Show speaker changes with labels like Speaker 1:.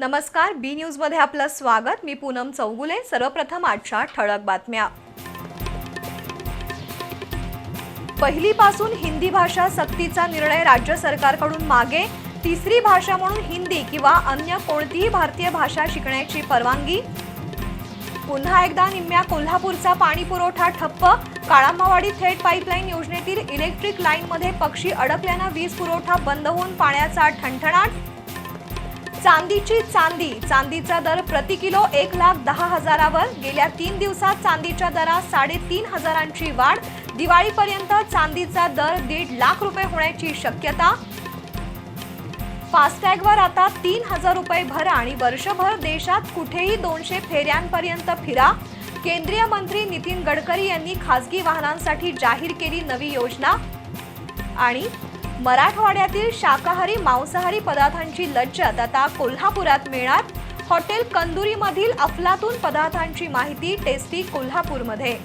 Speaker 1: नमस्कार बी न्यूजमध्ये आपलं स्वागत. मी पूनम चौगुले. सर्वप्रथम आजच्या ठळक बातम्या. पहिलीपासून हिंदी भाषा सक्तीचा निर्णय राज्य सरकारकडून मागे. तिसरी भाषा म्हणून हिंदी किंवा अन्य कोणतीही भारतीय भाषा शिकण्याची परवानगी. पुन्हा एकदा निम्म्या कोल्हापूरचा पाणी पुरवठा ठप्प. काळामावाडी थेट पाईपलाईन योजनेतील इलेक्ट्रिक लाईनमध्ये पक्षी अडकल्यानं वीज पुरवठा बंद होऊन पाण्याचा ठणठणाट. चांदीची चांदी. चांदीचा दर प्रति किलो एक लाख दहा हजारावर. गेल्या तीन दिवसात चांदीच्या दरात साडेतीन हजारांची वाढ. दिवाळीपर्यंत चांदीचा दर दीड लाख रुपये होण्याची शक्यता. फास्टॅगवर आता तीन हजार रुपये भरा आणि वर्षभर देशात कुठेही दोनशे फेऱ्यांपर्यंत फिरा. केंद्रीय मंत्री नितीन गडकरी यांनी खासगी वाहनांसाठी जाहीर केली नवी योजना. आणि मराठवाड्यातील शाकाहारी मांसाहारी पदार्थांची लज्जत आता कोल्हापुरात मिळणार. हॉटेल कंदुरीमधील अफलातून पदार्थांची माहिती टेस्टी कोल्हापूरमध्ये.